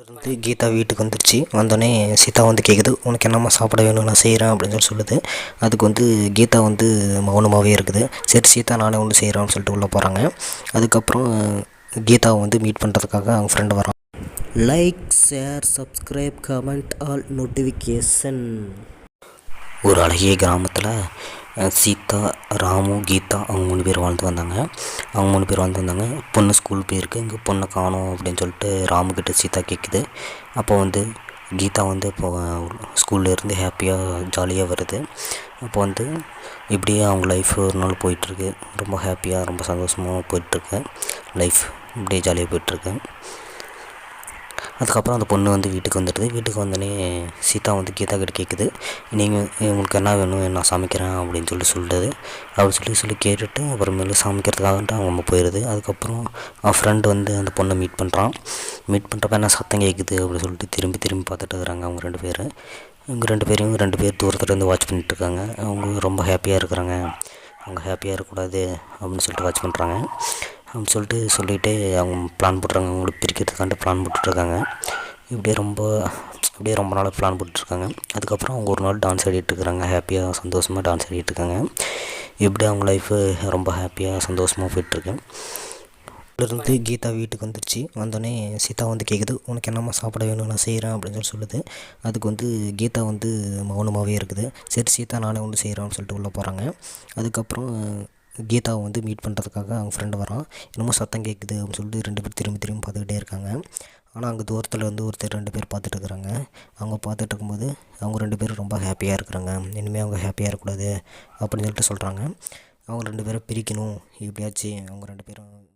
இருந்து கீதா வீட்டுக்கு வந்துருச்சு. வந்தோடனே சீதா வந்து கேட்குது உனக்கு என்னம்மா சாப்பிட வேணும்? நான் செய்கிறேன் அப்படின்னு சொல்லி சொல்லுது. அதுக்கு வந்து கீதா வந்து மௌனமாகவே இருக்குது. சரி சீதா நானே ஒன்று செய்கிறேன்னு சொல்லிட்டு உள்ளே போகிறாங்க அதுக்கப்புறம் கீதாவை வந்து மீட் பண்ணுறதுக்காக அவங்க ஃப்ரெண்டு வரான் like share subscribe comment all notification ஒரு அழகிய கிராமத்தில் சீதா ராமு கீதா அவங்க மூணு பேர் வாழ்ந்து வந்தாங்க. அவங்க மூணு பேர் வாழ்ந்து வந்தாங்க. பொண்ணு ஸ்கூல் போயிருக்கு. இங்கே பொண்ணை காணும் அப்படின்னு சொல்லிட்டு ராமு கிட்ட சீதா கேட்குது அப்போ வந்து கீதா வந்து இப்போ ஸ்கூல்லேருந்து ஹாப்பியாக ஜாலியாக வருது. அப்போ வந்து இப்படியே அவங்க லைஃப் ஒரு நாள் போயிட்டுருக்கு. ரொம்ப ஹாப்பியாக ரொம்ப சந்தோஷமாக போயிட்டுருக்கு. லைஃப் இப்படியே ஜாலியாக போயிட்டுருக்கு. அதுக்கப்புறம் அந்த பொண்ணு வந்து வீட்டுக்கு வந்துடுது. வீட்டுக்கு வந்தோடனே சீதா வந்து கீதா கிட்ட கேட்குது. நீங்கள் உங்களுக்கு என்ன வேணும்? நான் சமைக்கிறேன் அப்படின்னு சொல்லி சொல்லுது. அப்படி சொல்லி சொல்லி கேட்டுட்டு அப்புறமேலு சமைக்கிறதுக்காகன்ட்டு அவங்க அம்மா போயிடுது. அதுக்கப்புறம் அவன் ஃப்ரெண்டு வந்து அந்த பொண்ணை மீட் பண்ணுறான் மீட் பண்ணுறப்ப என்ன சத்தம் கேட்குது அப்படின்னு சொல்லிட்டு திரும்பி திரும்பி பார்த்துட்டு இருக்கிறாங்க அவங்க ரெண்டு பேர். இவங்க ரெண்டு பேரையும் ரெண்டு பேர் தூரத்துல இருந்து வாட்ச் பண்ணிட்டுருக்காங்க அவங்க ரொம்ப ஹாப்பியாக இருக்கிறாங்க. அவங்க ஹாப்பியாக இருக்கக்கூடாது அப்படின்னு சொல்லிட்டு வாட்ச் பண்ணுறாங்க அப்படின்னு சொல்லிட்டு சொல்லிகிட்டே அவங்க பிளான் போட்டுருக்காங்க. அவங்களுக்கு பிரிக்கிறதுக்காண்டி பிளான் போட்டுட்ருக்காங்க. இப்படியே ரொம்ப அப்படியே ரொம்ப நாளாக பிளான் போட்டுட்ருக்காங்க. அதுக்கப்புறம் அவங்க ஒரு நாள் டான்ஸ் ஆடிட்டுருக்காங்க ஹாப்பியாக சந்தோஷமாக டான்ஸ் ஆடிட்டு இருக்காங்க. இப்படி அவங்க லைஃபு ரொம்ப ஹாப்பியாக சந்தோஷமாக போயிட்டுருக்கு. இருந்து கீதா வீட்டுக்கு வந்துருச்சு. வந்தோடனே சீதா வந்து கேட்குது உனக்கு என்னம்மா சாப்பிட வேணும் நான் செய்கிறேன் அப்படின்னு சொல்லி சொல்லுது. அதுக்கு வந்து கீதா வந்து மௌனமாகவே இருக்குது. சரி சீதா நானே ஒன்று செய்கிறேன்னு சொல்லிட்டு உள்ளே போகிறாங்க அதுக்கப்புறம் கீதாவை வந்து மீட் பண்ணுறதுக்காக அவங்க ஃப்ரெண்டு வரான் என்னமோ சத்தம் கேட்குது அப்படின்னு சொல்லிட்டு ரெண்டு பேர் திரும்பி திரும்பி பார்த்துக்கிட்டே இருக்காங்க. ஆனால் அங்கே தூரத்தில் வந்து ஒருத்தர் ரெண்டு பேர் பார்த்துட்டு இருக்கிறாங்க அவங்க பார்த்துட்டு இருக்கும்போது அவங்க ரெண்டு பேரும் ரொம்ப ஹாப்பியாக இருக்கிறாங்க. இனிமேல் அவங்க ஹாப்பியாக இருக்கக்கூடாது அப்படின்னு சொல்லிட்டு சொல்கிறாங்க அவங்க ரெண்டு பேரும் பிரிக்கணும். எப்படியாச்சும் அவங்க ரெண்டு பேரும்